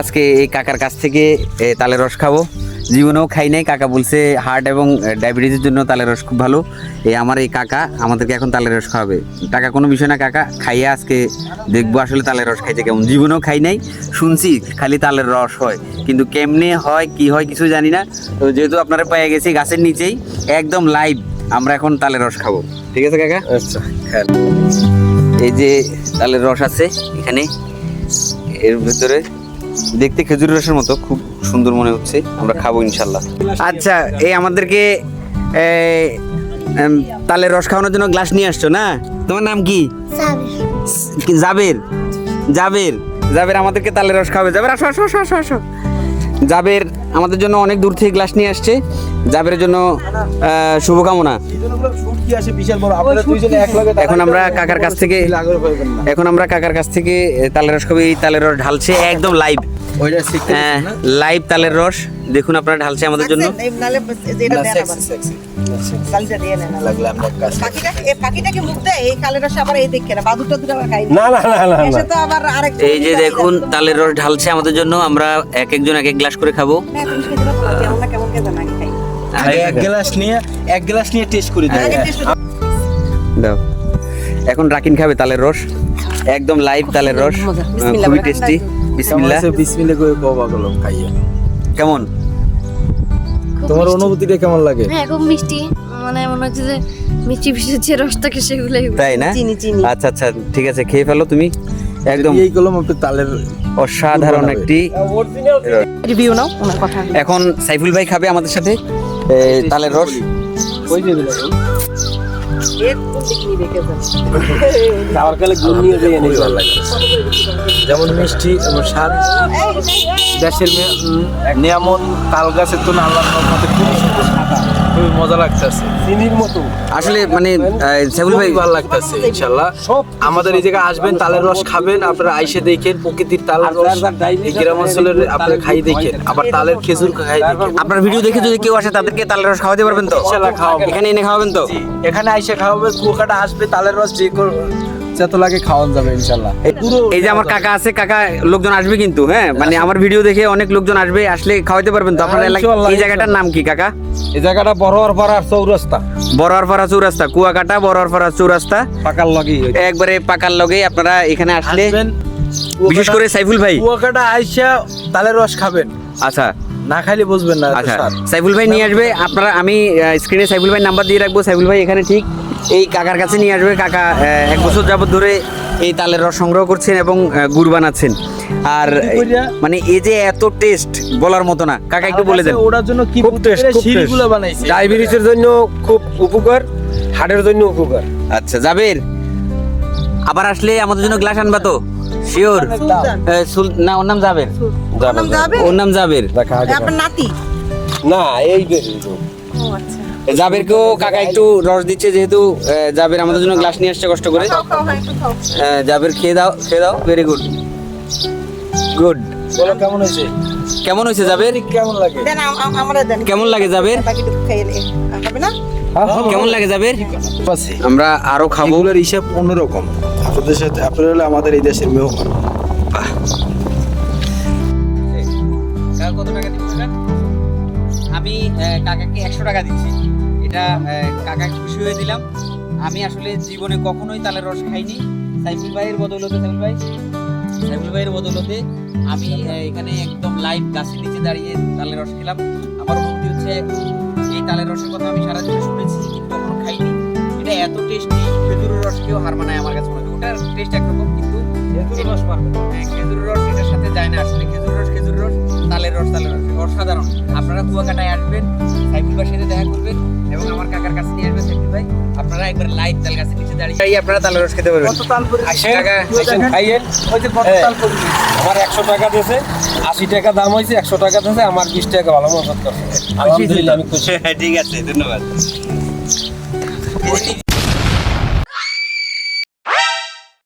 আজকে এই কাকার কাছ থেকে এ, তালের রস খাব। জীবনেও খাই নাই কাকা বলছে হার্ট এবং ডায়াবেটিসের জন্য তালের রস খুব ভালো। এই আমার এই কাকা আমাদেরকে এখন তালের রস খাওয়াবে। টাকা কোনো বিষয় না কাকা খাইয়ে আজকে দেখব আসলে তালের রস খাইছে কেমন। জীবনেও খাই নাই শুনছি খালি তালের রস হয়। কিন্তু কেমনে হয় কি হয় কিছু জানি না। তো যেহেতু আপনারা পেয়ে গেছি গাছের নিচেই একদম লাইভ আমরা এখন তালের রস খাব। ঠিক আছে কাকা? আচ্ছা এই যে তালের রস আছে এখানে এর ভিতরে। দেখতে খেজুর রসের মতো খুব সুন্দর মনে হচ্ছে। আমরা খাব ইনশাল্লাহ। আচ্ছা এই আমাদেরকে তালে তালের রস খাওয়ানোর জন্য গ্লাস নিয়ে আসছো না? তোমার নাম কি? কি, জাবের। জাবের। জাবের আমাদেরকে তালে রস খাওয়াবে। জাবের আসো আসো আসো আসো আসো। জাবের আমাদের জন্য অনেক দূর থেকে গ্লাস নিয়ে আসছে। জাবেরের জন্য শুভকামনা। এখন আমরা কাকার কাছ থেকে এখন আমরা কাকার কাছ থেকে তালের রস খাব। এই তালের রস ঢালছে একদম লাইভ শিখতে হ্যাঁ লাইভ তালের রস। দেখুন আপনারা ঢালছে আমাদের জন্য। এই যে দেখুন তালের রস ঢালছে আমাদের জন্য। আমরা এক একজন এক এক গ্লাস করে খাব। হ্যাঁ, তুমি খেতে পারো, কেমন না কেমন খেতে না খাই। আগে এক গ্লাস নিয়ে এক গ্লাস নিয়ে টেস্ট করে দাও। এখন রাকিন খাবে তালের রস। একদম লাইভ তালের রস। খুবই টেস্টি বিসমিল্লাহ। বিসমিল্লাহ করে বাবা গেল খাইয়ে কেমন? তোমার অনুভূতিটা কেমন লাগে? হ্যাঁ খুব মিষ্টি। মানে মনে হচ্ছে যে মিষ্টি মিষ্টি যে রস থাকে সেগুলোই তাই না? চিনি, চিনি। আচ্ছা আচ্ছা ঠিক আছে খেয়ে ফেলো তুমি। একদম। এই কলম একটু তালের অসাধারণ একটি রিভিউ নাও ওনার কথা। এখন সাইফুল ভাই খাবে আমাদের সাথে। তালের রস। কই দিয়ে দিলা? এর কোন নিয়ে গুণ নিয়ে ভালো লাগে যেমন মিষ্টি এবং স্বাদ। দেশের নিয়ামত তাল গাছের তো রহমতে খুবই সুন্দর। খুবই মজা লাগতেছে। চিনির মতো। আসলে মানে সাইফুল ভাই ভালো লাগতেছে ইনশাল্লাহ। আমাদের এই জায়গায় আসবেন তালের রস খাবেন আপনারা আইসে দেখেন প্রকৃতির তালের রস এই গ্রাম অঞ্চলের আপনারা খাই দেখেন আবার তালের খেজুর খাই দেখেন। আপনার ভিডিও দেখে যদি কেউ আসে তাদেরকে তালের রস খাওয়াতে পারবেন তো? ইনশাল্লাহ খাওয়াবো। এখানে এনে খাওয়াবেন তো? এখানে আইসে খাওয়াবে কুয়াকাটা আসবে তালের রস যে কোনো যত লাগে খাওয়ান যাবে ইনশাল্লাহ। এই যে আমার কাকা আছে কাকা লোকজন আসবে কিন্তু হ্যাঁ? মানে আমার ভিডিও দেখে অনেক লোকজন আসবে আসলে খাওয়াতে পারবেন তো। আপনার এই জায়গাটার নাম কি কাকা? এই জায়গাটা চৌরাস্তা। বড়রপাড়া চৌরাস্তা। কুয়াকাটা বড়রপাড়া চৌরাস্তা। পাকার লগে একবারে পাকার লগে আপনারা এখানে আসলে আসবেন। বিশেষ করে সাইফুল ভাই। কুয়াকাটা আইসা তালের রস খাবেন। আচ্ছা। না খাইলে বুঝবেন না আচ্ছা। সাইফুল ভাই নিয়ে আসবে আপনারা আমি স্ক্রিনে সাইফুল ভাই নাম্বার দিয়ে রাখব। সাইফুল ভাই এখানে ঠিক এই কাকার কাছে নিয়ে আসবে। কাকা আহ, এক বছর যাবৎ ধরে এই তালের রস সংগ্রহ করছেন এবং গুড় বানাচ্ছেন। আর মানে এই যে এত টেস্ট বলার মতো না। কাকা একটু বলে দেন। ওটার জন্য কি খুব খুব সিঁড়িগুলো বানাইছে? ডায়াবেটিসের জন্য খুব উপকার হার্টের জন্য উপকার। আচ্ছা যাবের আবার আসলে আমাদের জন্য গ্লাস আনবা তো? শিওর না ওর নাম নাম ওর নাম জাবের। আপনার নাতি? না এই যে। ও আচ্ছা। জাবেরকেও কাকা একটু রস দিচ্ছে যেহেতু জাবের আমাদের জন্য গ্লাস নিয়ে আসছে কষ্ট করে। হ্যাঁ জাবের খেয়ে দাও খেয়ে দাও ভেরি গুড গুড বলো কেমন হয়েছে? কেমন হয়েছে জাবের? কেমন লাগে? দেন আম- আম- আমরা দেন। কেমন লাগে জাবের? হবে না? কেমন লাগে জাবের? আমরা আরও খাব। হিসাব অন্যরকম। আপনাদের সাথে আপনারা হলে আমাদের এই দেশের মেহমান। আমি কাকাকে একশো টাকা দিচ্ছি। এটা কাকাকে খুশি হয়ে দিলাম। আমি আসলে জীবনে কখনোই তালের রস খাইনি। সাইফুল ভাইয়ের বদৌলতে সাইফুল ভাই সাইফুল ভাইয়ের বদৌলতে আমি এখানে একদম লাইভ গাছের নিচে দাঁড়িয়ে তালের রস খেলাম। আমার অনুভূতি হচ্ছে এই তালের রসের কথা আমি সারা জীবনে শুনেছি কিন্তু কখনো খাইনি। এটা এত টেস্টি খেজুরের রস কেউ হার মানায় আমার কাছে মনে হয় ওটার টেস্ট একরকম কিন্তু খেজুরের রস হ্যাঁ, খেজুরের রস এটার সাথে যায় না আসলে খেজুর রস খেজুর রস। তালের রস তালের রস। অসাধারণ। আপনারা কুয়াকাটায় আসবেন সাইফুল ভাইয়ের সাথে দেখা করবেন এবং আমার কাকার কাছে নিয়ে আসবেন সাইফুল ভাই। আপনারা একবার লাইভ তাল গাছের নিচে দাঁড়িয়ে আপনারা তালের রস খেতে পারবেন। কাকা খাইয়েন হ্যাঁ, আমার একশো টাকা দিয়েছে আশি টাকা দাম হয়েছে একশো টাকা দিয়েছে আমার বিশ টাকা ভালো মতো করছে আলহামদুলিল্লাহ আমি খুশি। ঠিক আছে ধন্যবাদ।